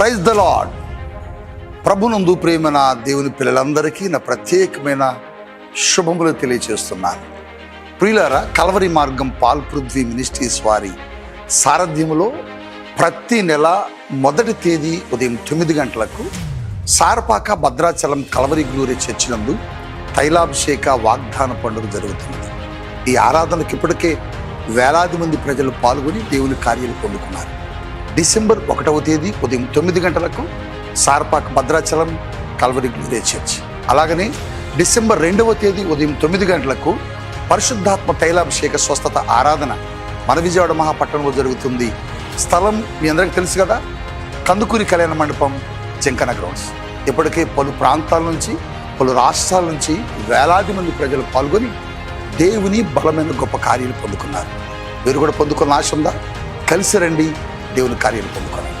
Praise the lord ప్రభునందు ప్రేమన దేవుని పిల్లలందరికీ నా ప్రత్యేకమైన శుభములు తెలియచేస్తున్నాను. ప్రియులారా కలవరి మార్గం పాల్ పృథ్వీ మినిస్ట్రీస్ వారి సారథ్యములో ప్రతి నెల మొదటి తేదీ ఉదయం తొమ్మిది గంటలకు సారపాక భద్రాచలం కలవరి గ్లూరి చర్చినందు తైలాభిషేక వాగ్దాన పండుగ జరుగుతుంది. ఈ ఆరాధనకు ఇప్పటికే వేలాది మంది ప్రజలు పాల్గొని దేవుని కార్యాలు పొందుకున్నారు. డిసెంబర్ ఒకటవ తేదీ ఉదయం తొమ్మిది గంటలకు Sarapaka Bhadrachalam Calvary Gloria church. అలాగనే డిసెంబర్ రెండవ తేదీ ఉదయం తొమ్మిది గంటలకు పరిశుద్ధాత్మ తైలాభిషేక స్వస్థత ఆరాధన మన విజయవాడ మహాపట్టణంలో జరుగుతుంది. స్థలం మీ అందరికీ తెలుసు కదా? కందుకూరి కళ్యాణ మండపం చెంకన గ్రౌండ్స్. ఇప్పటికే పలు ప్రాంతాల నుంచి పలు రాష్ట్రాల నుంచి వేలాది మంది ప్రజలు పాల్గొని దేవుని బలమైన గొప్ప కార్యాలు పొందుకున్నారు. మీరు కూడా పొందుకున్న ఆశ ఉందా? కలిసి రండి. దేవుని కార్యాలు పొందుకోవాలి.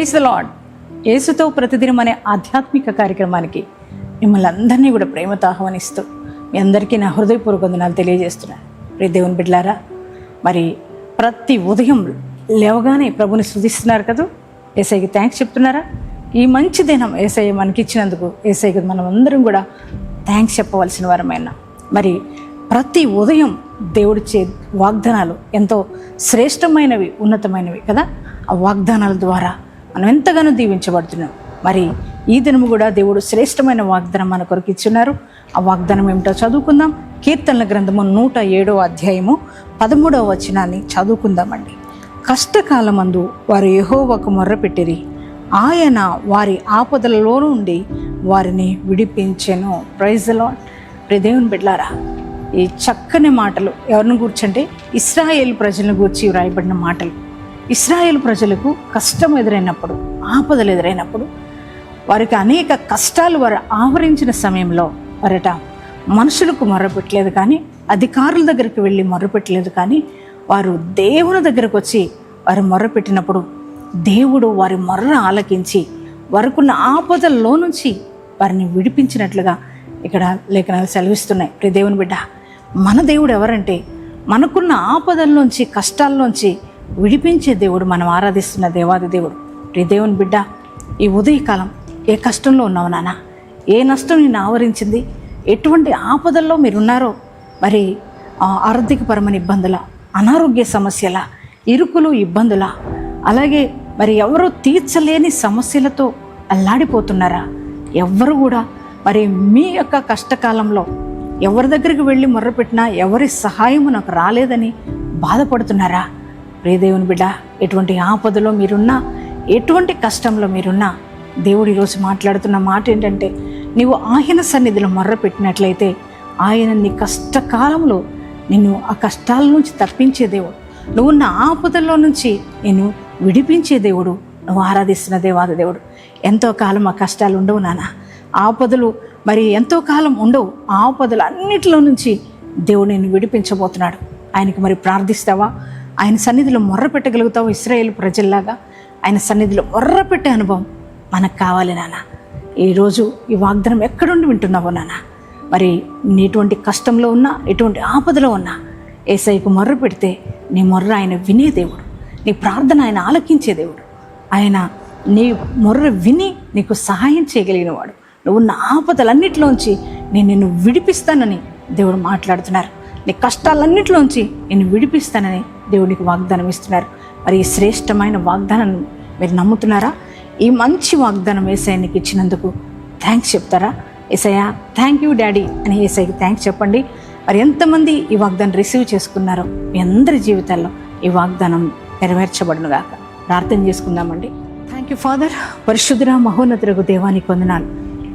ప్రైజ్ ద లాడ్ యేసుతో ప్రతిదినం అనే ఆధ్యాత్మిక కార్యక్రమానికి మిమ్మల్ని అందరినీ కూడా ప్రేమతో ఆహ్వానిస్తూ మీ అందరికీ నా హృదయపూర్వక వందనాలు తెలియజేస్తున్నాను. ప్రియ దేవుని బిడ్లారా మరి ప్రతి ఉదయం లేవగానే ప్రభుని స్థుతిస్తున్నారు కదా? ఏసైకి థ్యాంక్స్ చెప్తున్నారా? ఈ మంచి దినం ఏసఐ మనకిచ్చినందుకు ఏసైకి మనం అందరం కూడా థ్యాంక్స్ చెప్పవలసిన వారమైనా మరి ప్రతి ఉదయం దేవుడిచ్చే వాగ్దానాలు ఎంతో శ్రేష్టమైనవి ఉన్నతమైనవి కదా? ఆ వాగ్దానాల ద్వారా మనం ఎంతగానో దీవించబడుతున్నాం. మరి ఈ దినము కూడా దేవుడు శ్రేష్టమైన వాగ్దానం మన కొరకు ఇచ్చున్నారు. ఆ వాగ్దానం ఏమిటో చదువుకుందాం. కీర్తనల గ్రంథము నూట ఏడవ అధ్యాయము పదమూడవ వచనాన్ని చదువుకుందామండి. కష్టకాలమందు వారు యెహోవాకు మొర్రపెట్టిరి. ఆయన వారి ఆపదలలో నుండి వారిని విడిపించెను. ప్రైజ్ లాడ్ దేవుని బిడ్లారా ఈ చక్కని మాటలు ఎవరిని కూర్చంటే ఇస్రాయేల్ ప్రజలను గూర్చి వ్రాయబడిన మాటలు. ఇస్రాయేల్ ప్రజలకు కష్టం ఎదురైనప్పుడు ఆపదలు ఎదురైనప్పుడు వారికి అనేక కష్టాలు వారు ఆవరించిన సమయంలో వారట మనుషులకు మొర్రపెట్టలేదు కానీ అధికారుల దగ్గరికి వెళ్ళి మొర్రపెట్టలేదు కానీ వారు దేవుని దగ్గరకు వచ్చి వారు మొర్రపెట్టినప్పుడు దేవుడు వారి మొర్ర ఆలకించి వారికున్న ఆపదల్లో నుంచి వారిని విడిపించినట్లుగా ఇక్కడ లేఖనాలు సెలవిస్తున్నాయి. ప్రియ దేవుని బిడ్డ మన దేవుడు ఎవరంటే మనకున్న ఆపదల్లోంచి కష్టాల్లోంచి విడిపించే దేవుడు మనం ఆరాధిస్తున్న దేవాది దేవుడు. ప్రియ దేవుని బిడ్డ ఈ ఉదయకాలం ఏ కష్టంలో ఉన్నావు నాన్న ఏ నష్టం నిన్ను ఆవరించింది? ఎటువంటి ఆపదల్లో మీరున్నారో? మరి ఆర్థికపరమైన ఇబ్బందుల అనారోగ్య సమస్యల ఇరుకులు ఇబ్బందుల అలాగే మరి ఎవరు తీర్చలేని సమస్యలతో అల్లాడిపోతున్నారా? ఎవ్వరు కూడా మరి మీ యొక్క కష్టకాలంలో ఎవరి దగ్గరికి వెళ్ళి మొర్రపెట్టినా ఎవరి సహాయం నాకు రాలేదని బాధపడుతున్నారా? ప్రియదేవుని బిడ్డ ఎటువంటి ఆపదలో మీరున్నా ఎటువంటి కష్టంలో మీరున్నా దేవుడు ఈరోజు మాట్లాడుతున్న మాట ఏంటంటే నీవు ఆయన సన్నిధిలో మొర్రపెట్టినట్లయితే ఆయన నీ కష్టకాలంలో నిన్ను ఆ కష్టాల నుంచి తప్పించే దేవుడు. నువ్వు ఉన్న ఆపదల్లో నుంచి నేను విడిపించే దేవుడు నువ్వు ఆరాధిస్తున్న దేవాద దేవుడు. ఎంతో కాలం ఆ కష్టాలు ఉండవు నాన్న. ఆపదలు మరి ఎంతో కాలం ఉండవు. ఆ ఆపదలు అన్నిటిలో నుంచి దేవుడు నేను విడిపించబోతున్నాడు. ఆయనకు మరి ప్రార్థిస్తావా? ఆయన సన్నిధిలో మొర్ర పెట్టగలుగుతావు ఇస్రాయేల్ ప్రజల్లాగా? ఆయన సన్నిధిలో మొర్ర పెట్టే అనుభవం మనకు కావాలి నాన్న ఈరోజు ఈ వాగ్దానం ఎక్కడుండి వింటున్నావో నాన్న మరి నీ ఎటువంటి కష్టంలో ఉన్నా ఎటువంటి ఆపదలో ఉన్నా ఏసైకు మొర్ర పెడితే నీ మొర్ర ఆయన వినే దేవుడు. నీ ప్రార్థన ఆయన ఆలకించే దేవుడు. ఆయన నీ మొర్ర విని నీకు సహాయం చేయగలిగిన వాడు నువ్వు ఉన్న ఆపదలన్నిటిలోంచి నేను నిన్ను విడిపిస్తానని దేవుడు మాట్లాడుతున్నారు. నీ కష్టాలన్నిటిలోంచి నేను విడిపిస్తానని దేవుడికి వాగ్దానం ఇస్తున్నారు. మరి ఈ శ్రేష్టమైన వాగ్దానాన్ని మీరు నమ్ముతున్నారా? ఈ మంచి వాగ్దానం ఏసైనికి ఇచ్చినందుకు థ్యాంక్స్ చెప్తారా? ఏసయ్య థ్యాంక్ యూ డాడీ అని ఏసైకి థ్యాంక్స్ చెప్పండి. మరి ఎంతమంది ఈ వాగ్దానం రిసీవ్ చేసుకున్నారో మీ అందరి జీవితాల్లో ఈ వాగ్దానం నెరవేర్చబడునుగాక. ప్రార్థన చేసుకుందామండి. థ్యాంక్ యూ ఫాదర్ పరిశుద్ధుర మహోన్నతులకు దేవానికి వందనాలు.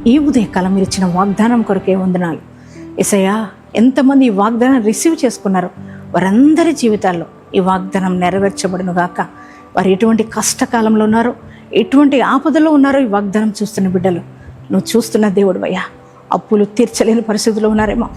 ఈ ఉదయకాలం మీరు ఇచ్చిన వాగ్దానం కొరకే వందనాలు. ఇసయా ఎంతమంది ఈ వాగ్దానం రిసీవ్ చేసుకున్నారు వారందరి జీవితాల్లో ఈ వాగ్దానం నెరవేర్చబడును గాక. వారు ఎటువంటి కష్టకాలంలో ఉన్నారో ఎటువంటి ఆపదలో ఉన్నారో ఈ వాగ్దానం చూస్తున్న బిడ్డలు నువ్వు చూస్తున్న దేవుడు అయ్యా అప్పులు తీర్చలేని పరిస్థితుల్లో ఉన్నారేమో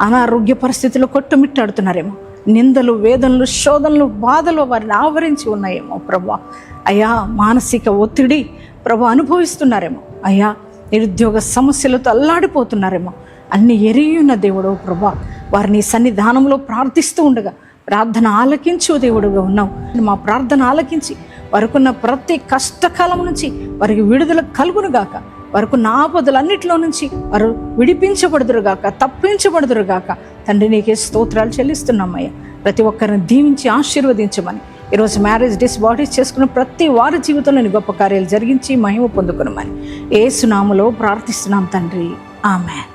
అనారోగ్య పరిస్థితుల్లో కొట్టుమిట్టాడుతున్నారేమో నిందలు వేదనలు శోధనలు బాధలు వారిని ఆవరించి ఉన్నాయేమో ప్రభా. అయ్యా మానసిక ఒత్తిడి ప్రభా అనుభవిస్తున్నారేమో. అయ్యా నిరుద్యోగ సమస్యలతో అల్లాడిపోతున్నారేమో. అన్ని ఎరియున్న దేవుడో ప్రభా. వారిని సన్నిధానంలో ప్రార్థిస్తూ ఉండగా ప్రార్థన ఆలకించు దేవుడుగా ఉన్నావు. మా ప్రార్థన ఆలకించి వారికున్న ప్రతి కష్టకాలం నుంచి వారికి విడుదల కలుగునుగాక వారికున్న ఆపదలన్నిటిలో నుంచి వారు విడిపించబడుదురుగాక తప్పించబడుదురుగాక. తండ్రి నీకే స్తోత్రాలు చెల్లిస్తున్నామయ్యా. ప్రతి ఒక్కరిని దీవించి ఆశీర్వదించమని ఈరోజు మ్యారేజ్ డేస్ బాడీస్ చేసుకున్న ప్రతి వారి జీవితంలోని గొప్ప కార్యాలు జరిగించి మహిమ పొందుకునమని. ఏ సునాములో ప్రార్థిస్తున్నాం తండ్రి. ఆమె